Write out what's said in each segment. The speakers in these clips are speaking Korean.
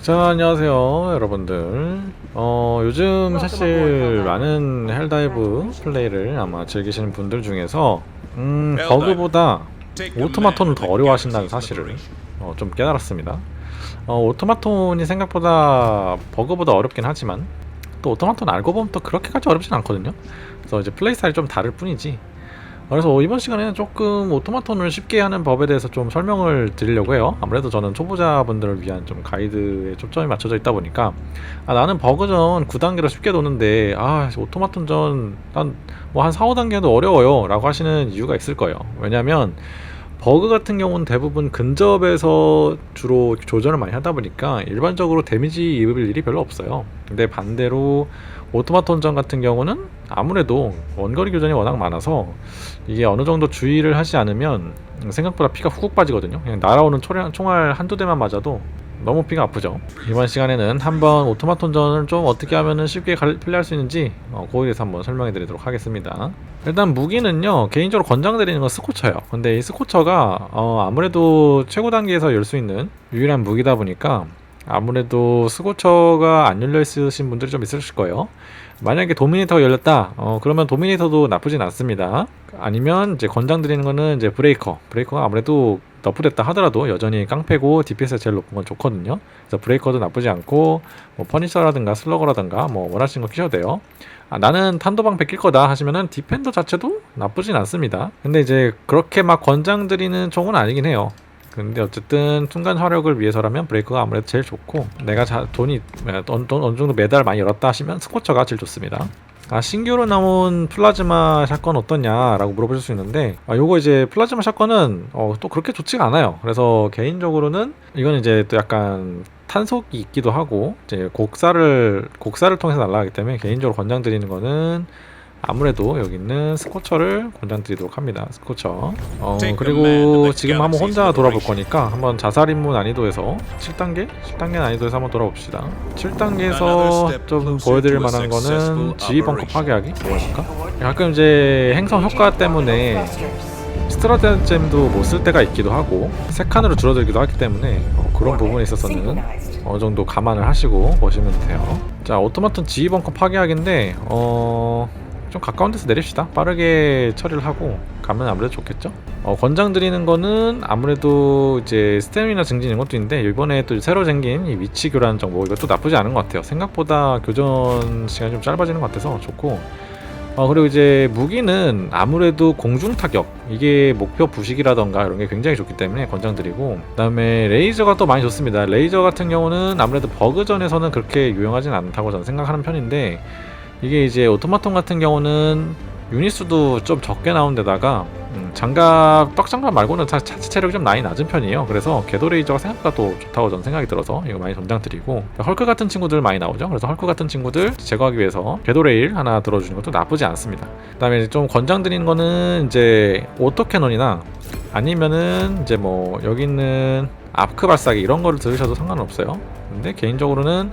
자 안녕하세요 여러분들. 어 요즘 사실 많은 헬다이브 플레이를 아마 즐기시는 분들 중에서 음 버그보다 오토마톤을 더 어려워하신다는 사실을 어, 좀 깨달았습니다. 어 오토마톤이 생각보다 버그보다 어렵긴 하지만 또 오토마톤 알고 보면 또 그렇게까지 어렵진 않거든요. 그래서 이제 플레이 스타일이 좀 다를 뿐이지 그래서 이번 시간에는 조금 오토마톤을 쉽게 하는 법에 대해서 좀 설명을 드리려고 해요. 아무래도 저는 초보자분들을 위한 좀 가이드에 초점이 맞춰져 있다 보니까 아, 나는 버그전 9단계로 쉽게 도는데 아 오토마톤 전 난 뭐 한 4, 5단계도 어려워요 라고 하시는 이유가 있을 거예요. 왜냐면 버그 같은 경우는 대부분 근접에서 주로 조절을 많이 하다 보니까 일반적으로 데미지 입을 일이 별로 없어요. 근데 반대로 오토마톤전 같은 경우는 아무래도 원거리 교전이 워낙 많아서 이게 어느 정도 주의를 하지 않으면 생각보다 피가 훅훅 빠지거든요. 그냥 날아오는 총알, 한두 대만 맞아도 너무 피가 아프죠. 이번 시간에는 한번 오토마톤전을 좀 어떻게 하면 쉽게 갈- 플레이할 수 있는지 어, 그거에 대해서 한번 설명해 드리도록 하겠습니다. 일단 무기는요 개인적으로 권장드리는 건 스코처예요. 근데 이 스코처가 어, 아무래도 최고 단계에서 열 수 있는 유일한 무기다 보니까 아무래도 스고처가 안 열려 있으신 분들이 좀 있으실 거예요. 만약에 도미네이터가 열렸다, 어, 그러면 도미네이터도 나쁘진 않습니다. 아니면 이제 권장드리는 거는 이제 브레이커. 브레이커가 아무래도 너프됐다 하더라도 여전히 깡패고 DPS가 제일 높은 건 좋거든요. 그래서 브레이커도 나쁘지 않고 뭐 퍼니셔라든가 슬러거라든가 뭐 원하시는 거 끼셔도 돼요. 아, 나는 탄도방패 낄 거다 하시면은 디펜더 자체도 나쁘진 않습니다. 근데 이제 그렇게 막 권장드리는 총은 아니긴 해요. 근데 어쨌든 순간 화력을 위해서라면 브레이크가 아무래도 제일 좋고 내가 자, 돈이 어, 어느, 어느 정도 매달 많이 열었다 하시면 스코처가 제일 좋습니다. 아 신규로 나온 플라즈마 샷건 어떠냐라고 물어보실 수 있는데 아 요거 이제 플라즈마 샷건은 어, 또 그렇게 좋지가 않아요. 그래서 개인적으로는 이건 이제 또 약간 탄속이 있기도 하고 이제 곡사를 곡사를 통해서 날아가기 때문에 개인적으로 권장드리는 거는 아무래도 여기 있는 스코처를 권장드리도록 합니다. 스코처. 어, 그리고 지금 한번 혼자 돌아볼 거니까 한번 자살 임무 난이도에서 7단계? 10단계 난이도에서 한번 돌아봅시다. 7단계에서 좀 보여드릴 만한 거는 지휘 벙커 파괴하기? 뭐랄까? 가끔 이제 행성 효과 때문에 스트라템도 못 쓸 때가 있기도 하고 세 칸으로 줄어들기도 하기 때문에 어, 그런 부분에 있어서는 어느 정도 감안을 하시고 보시면 돼요. 자, 오토마톤 지휘 벙커 파괴하기인데 어... 좀 가까운 데서 내립시다. 빠르게 처리를 하고 가면 아무래도 좋겠죠. 어, 권장 드리는 거는 아무래도 이제 스태미나 증진 이런 것도 있는데 이번에 또 새로 생긴 이 위치 교란 정보 이것도 나쁘지 않은 것 같아요. 생각보다 교전 시간이 좀 짧아지는 것 같아서 좋고 어, 그리고 이제 무기는 아무래도 공중 타격 이게 목표 부식이라던가 이런 게 굉장히 좋기 때문에 권장드리고 그다음에 레이저가 또 많이 좋습니다. 레이저 같은 경우는 아무래도 버그전에서는 그렇게 유용하진 않다고 저는 생각하는 편인데 이게 이제 오토마톤 같은 경우는 유닛 수도 좀 적게 나온 데다가 음, 장갑 떡장갑 말고는 자, 자체 체력이 좀 많이 낮은 편이에요. 그래서 궤도 레이저가 생각보다 또 좋다고 저는 생각이 들어서 이거 많이 권장드리고 헐크 같은 친구들 많이 나오죠. 그래서 헐크 같은 친구들 제거하기 위해서 궤도 레일 하나 들어주는 것도 나쁘지 않습니다. 그 다음에 좀 권장드리는 거는 이제 오토 캐논이나 아니면은 이제 뭐 여기 있는 아크 발사기 이런 거를 들으셔도 상관없어요. 근데 개인적으로는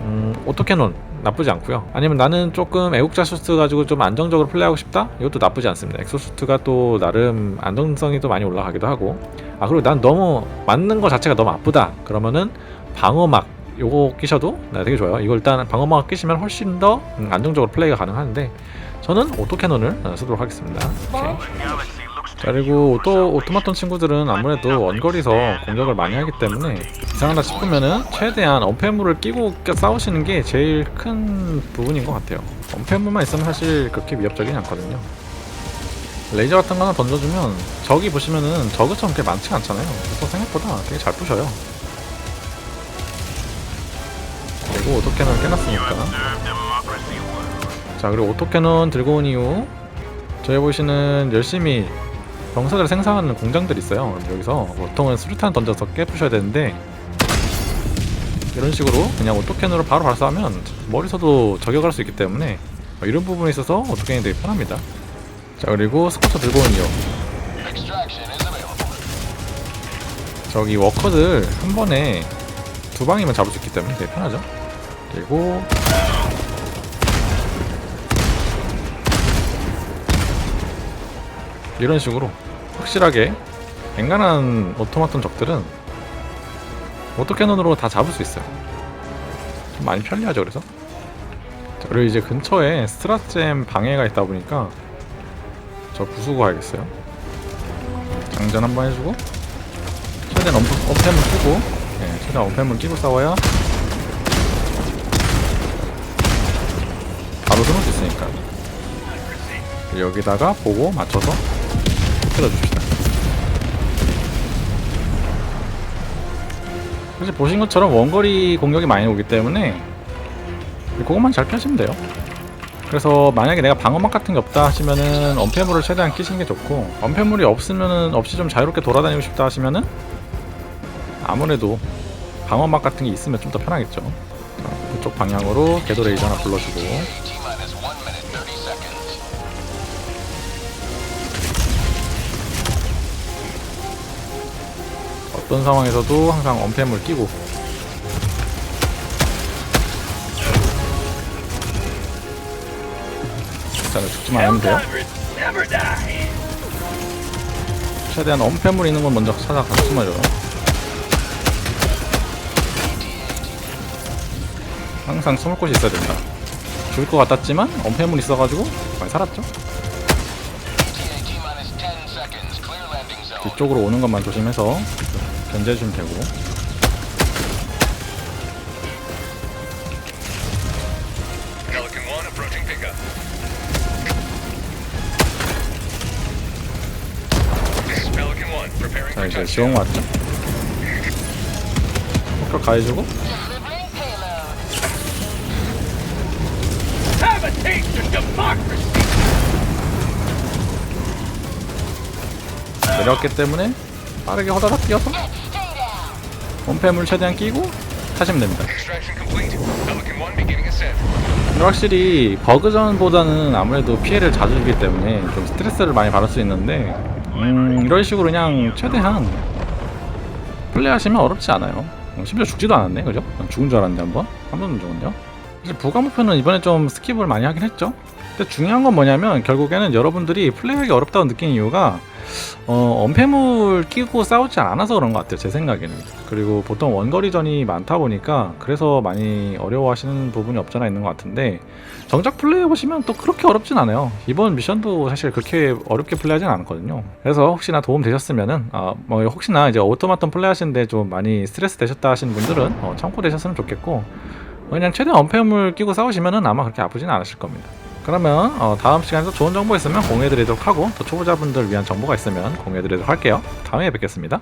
음, 오토캐논 나쁘지 않고요. 아니면 나는 조금 애국자 수트 가지고 좀 안정적으로 플레이하고 싶다? 이것도 나쁘지 않습니다. 엑소수트가 또 나름 안정성이 또 많이 올라가기도 하고 아 그리고 난 너무 맞는 거 자체가 너무 아프다. 그러면은 방어막 요거 끼셔도 네, 되게 좋아요. 이거 일단 방어막 끼시면 훨씬 더 음, 안정적으로 플레이가 가능한데 저는 오토캐논을 어, 쓰도록 하겠습니다. 오케이. 자, 그리고 오토, 오토마톤 친구들은 아무래도 원거리에서 공격을 많이 하기 때문에 이상하다 싶으면은 최대한 엄폐물을 끼고 껴- 싸우시는 게 제일 큰 부분인 것 같아요. 엄폐물만 있으면 사실 그렇게 위협적이지 않거든요. 레이저 같은 거 하나 던져주면 적이 보시면은 저그처럼 그렇게 많지가 않잖아요. 그래서 생각보다 되게 잘 부셔요. 그리고 오토캐논 깨놨으니까. 자, 그리고 오토캐논 들고 온 이후 저희 보시는 열심히 병사들 생산하는 공장들이 있어요. 여기서 보통은 수류탄 던져서 깨부셔야 되는데 이런 식으로 그냥 오토캔으로 바로 발사하면 머리서도 저격할 수 있기 때문에 이런 부분에 있어서 오토캔이 되게 편합니다. 자 그리고 스쿼터 들고 온 이유 저기 워커들 한 번에 두 방이면 잡을 수 있기 때문에 되게 편하죠. 그리고 이런 식으로 확실하게 앵간한 오토마톤 적들은 오토캐논으로 다 잡을 수 있어요. 좀 많이 편리하죠 그래서. 자, 그리고 이제 근처에 스트라잼 방해가 있다 보니까 저 부수고 가야겠어요. 장전 한번 해주고 최대한 엄, 엄폐물 끼고 네, 최대한 엄폐물 끼고 싸워야 바로 끊을 수 있으니까 여기다가 보고 맞춰서 때려줍시 사실 보신 것처럼 원거리 공격이 많이 오기 때문에 그것만 잘 펴시면 돼요. 그래서 만약에 내가 방어막 같은 게 없다 하시면은 엄폐물을 최대한 끼시는 게 좋고 엄폐물이 없으면은 없이 좀 자유롭게 돌아다니고 싶다 하시면은 아무래도 방어막 같은 게 있으면 좀 더 편하겠죠. 자, 그쪽 방향으로 궤도 레이저 하나 불러주고 어떤 상황에서도 항상 엄폐물 끼고. 일단은 죽지만 않으면 돼요. 최대한 엄폐물 있는 건 먼저 찾아가서 숨어줘요. 항상 숨을 곳이 있어야 된다. 죽을 것 같았지만 엄폐물 있어가지고 많이 살았죠? 뒤쪽으로 오는 것만 조심해서 견제해주면 되고 Pelican 1 approaching pickup. This is Pelican 1, preparing 자 이제. 지원 왔죠 목표 가해주고! 내려왔기 때문에 빠르게 허다닥 뛰어서. 원패물 최대한 끼고 타시면 됩니다 Extraction complete. Pelican 1 beginning ascent. 근데 확실히 버그전보다는 아무래도 피해를 자주 주기 때문에 좀 스트레스를 많이 받을 수 있는데 음, 이런 식으로 그냥 최대한 플레이하시면 어렵지 않아요 어, 심지어 죽지도 않았네 그죠? 난 죽은 줄 알았는데 한 번 한 번은 죽었네요 사실 부가 목표는 이번에 좀 스킵을 많이 하긴 했죠 근데 중요한 건 뭐냐면 결국에는 여러분들이 플레이하기 어렵다고 느낀 이유가 어, 엄폐물 끼고 싸우지 않아서 그런 것 같아요 제 생각에는. 그리고 보통 원거리전이 많다 보니까 그래서 많이 어려워하시는 부분이 없잖아 있는 것 같은데 정작 플레이해보시면 또 그렇게 어렵진 않아요. 이번 미션도 사실 그렇게 어렵게 플레이하진 않았거든요. 그래서 혹시나 도움 되셨으면은 아, 뭐 혹시나 이제 오토마톤 플레이하시는데 좀 많이 스트레스 되셨다 하시는 분들은 어, 참고되셨으면 좋겠고 그냥 최대한 엄폐물 끼고 싸우시면은 아마 그렇게 아프진 않으실 겁니다 그러면 어, 다음 시간에도 좋은 정보 있으면 공유해드리도록 하고 또 초보자분들 위한 정보가 있으면 공유해드리도록 할게요. 다음에 뵙겠습니다.